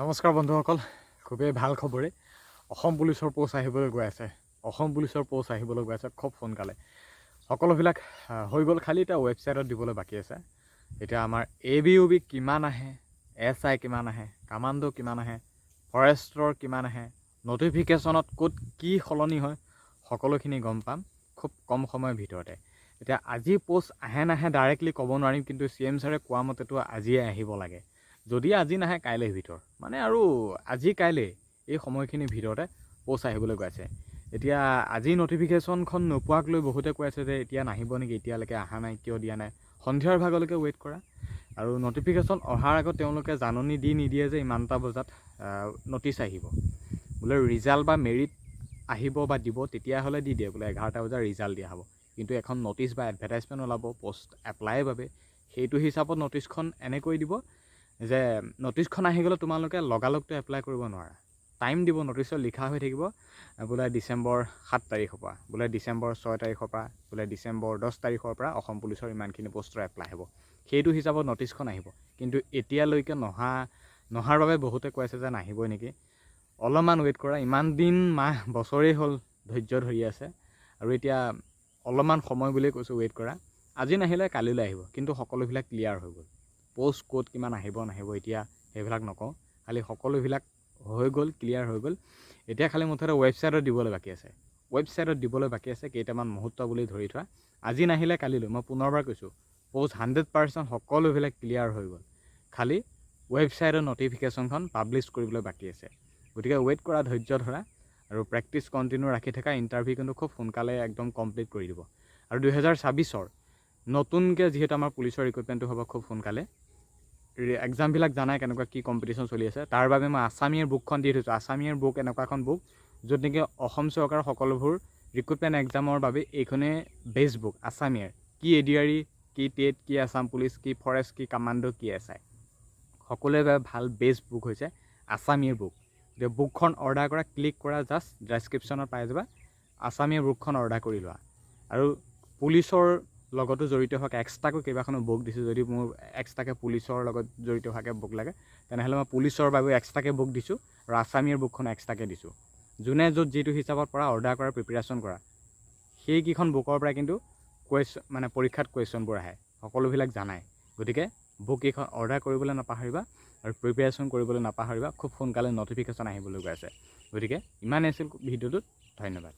নমস্কাৰ বন্ধুসকল খুবেই ভাল খবৰে অসম পুলিচৰ পোষ্ট আহিবলৈ গৈ আছে। অসম পুলিচৰ পোষ্ট আহিবলৈ গৈ আছে খুব সোনকালে। সকলোবিলাক হৈ গ'ল খালি এতিয়া ৱেবছাইটত দিবলৈ বাকী আছে। এতিয়া আমাৰ এ বি ইউ বি কিমান আহে এছ আই কিমান আহে কামাণ্ডো কিমান আহে ফৰেষ্টৰ কিমান আহে নটিফিকেশ্যনত ক'ত কি সলনি হয় সকলোখিনি গম পাম খুব কম সময়ৰ ভিতৰতে। এতিয়া আজি পোষ্ট আহে নাহে ডাইৰেক্টলি ক'ব নোৱাৰিম কিন্তু চি এম ছাৰে কোৱা মতেতো আজিয়ে আহিব লাগে। যদি আজি নাহে কাইলৈ ভিতৰত মানে আৰু আজি কাইলৈ এই সময়খিনিৰ ভিতৰতে পোষ্ট আহিবলৈ গৈ আছে। এতিয়া আজি নটিফিকেশ্যনখন নোপোৱাক লৈ বহুতে কৈ আছে যে এতিয়া নাহিব নেকি এতিয়ালৈকে অহা নাই কিয় দিয়া নাই। সন্ধিয়াৰ ভাগলৈকে ৱেইট কৰা। আৰু নটিফিকেশ্যন অহাৰ আগত তেওঁলোকে জাননী দি নিদিয়ে যে ইমানটা বজাত নটিচ আহিব। বোলে ৰিজাল্ট বা মেৰিট আহিব বা দিব তেতিয়াহ'লে দি দিয়ে। বোলে এঘাৰটা বজাত ৰিজাল্ট দিয়া হ'ব। কিন্তু এখন নটিচ বা এডভাৰটাইজমেণ্ট ওলাব পষ্ট এপ্লাইৰ বাবে। সেইটো হিচাপত নটিচখন এনেকৈ দিব যে নটিচখন আহি গ'লে তোমালোকে লগালগটো এপ্লাই কৰিব নোৱাৰা। টাইম দিব নটিচত লিখা হৈ থাকিব। বোলে ডিচেম্বৰ সাত তাৰিখৰ পৰা বোলে ডিচেম্বৰ ছয় তাৰিখৰ পৰা বোলে ডিচেম্বৰ দহ তাৰিখৰ পৰা অসম পুলিচৰ ইমানখিনি পষ্টৰ এপ্লাই হ'ব। সেইটো হিচাপত নটিচখন আহিব। কিন্তু এতিয়ালৈকে নহা নহাৰ বাবে বহুতে কৈ আছে যে নাহিবই নেকি। অলপমান ৱেইট কৰা ইমান দিন মাহ বছৰেই হ'ল ধৈৰ্য ধৰি আছে। আৰু এতিয়া অলপমান সময় বুলিয়ে কৈছোঁ ৱেইট কৰা। আজি নাহিলে কালিলৈ আহিব কিন্তু সকলোবিলাক ক্লিয়াৰ হৈ গ'ল। প'ষ্ট ক'ত কিমান আহিব নাহিব এতিয়া সেইবিলাক নকওঁ। খালি সকলোবিলাক হৈ গ'ল ক্লিয়াৰ হৈ গ'ল। এতিয়া খালি মুঠতে ৱেবছাইটত দিবলৈ বাকী আছে। ৱেবছাইটত দিবলৈ বাকী আছে কেইটামান মুহূৰ্ত বুলি ধৰি থোৱা। আজি নাহিলে কালিলৈ মই পুনৰবাৰ কৈছোঁ প'ষ্ট হাণ্ড্ৰেড পাৰ্চেণ্ট সকলোবিলাক ক্লিয়াৰ হৈ গ'ল। খালি ৱেবছাইটৰ নটিফিকেশ্যনখন পাব্লিছ কৰিবলৈ বাকী আছে। গতিকে ৱেইট কৰা ধৈৰ্য ধৰা আৰু প্ৰেক্টিচ কণ্টিনিউ ৰাখি থকা ইণ্টাৰভিউ কিন্তু খুব সোনকালে একদম কমপ্লিট কৰি দিব। আৰু দুহেজাৰ ছাব্বিছৰ নতুনকৈ যিহেতু আমাৰ পুলিচৰ ৰিক্ৰুটমেণ্টটো হ'ব খুব সোনকালে। এক্সামবিলাক জানাই কেনেকুৱা কি কম্পিটিশ্যন চলি আছে। তাৰ বাবে মই আছামীৰ বুকখন দি থৈছোঁ। আছামীৰ বুক এনেকুৱা এখন বুক য'ত নেকি অসম চৰকাৰৰ সকলোবোৰ ৰিক্ৰুটমেণ্ট এক্সামৰ বাবে এইখনে বেষ্ট বুক আছামীৰ। কি এ ডি আৰ ই কি টেট কি আছাম পুলিচ কি ফৰেষ্ট কি কামাণ্ডো কি এছ আই সকলোৰে বাবে ভাল বেষ্ট বুক হৈছে আছামীৰ বুক গতিকে বুকখন অৰ্ডাৰ কৰা ক্লিক কৰা জাষ্ট ডেছক্ৰিপশ্যনত পাই যাবা। আছামীৰ বুকখন অৰ্ডাৰ কৰি লোৱা। আৰু পুলিচৰ লগতো জড়িত হোৱাকৈ এক্সট্ৰাকৈ কেইবাখনো বুক দিছোঁ। যদি মোৰ এক্সট্ৰাকৈ পুলিচৰ লগত জড়িত হোৱাকৈ বুক লাগে, তেনেহ'লে মই পুলিচৰ বাবেও এক্সট্ৰাকৈ বুক দিছোঁ, আৰু আছামীৰ বুকখন এক্সট্ৰাকৈ দিছোঁ। যোনে য'ত যিটো হিচাপত পৰা অৰ্ডাৰ কৰা প্ৰিপেৰেশ্যন কৰা, সেইকেইখন বুকৰ পৰাই কিন্তু কুৱেশ্যন মানে পৰীক্ষাত কুৱেশ্যনবোৰ আহে। সকলোবিলাক জানাই। গতিকে বুক কেইখন অৰ্ডাৰ কৰিবলৈ নাপাহৰিবা আৰু প্ৰিপেৰেশ্যন কৰিবলৈ নাপাহৰিবা। খুব সোনকালে নটিফিকেশ্যন আহিবলৈ গৈ আছে। গতিকে ইমানেই আছিল ভিডিঅ'টোত। ধন্যবাদ।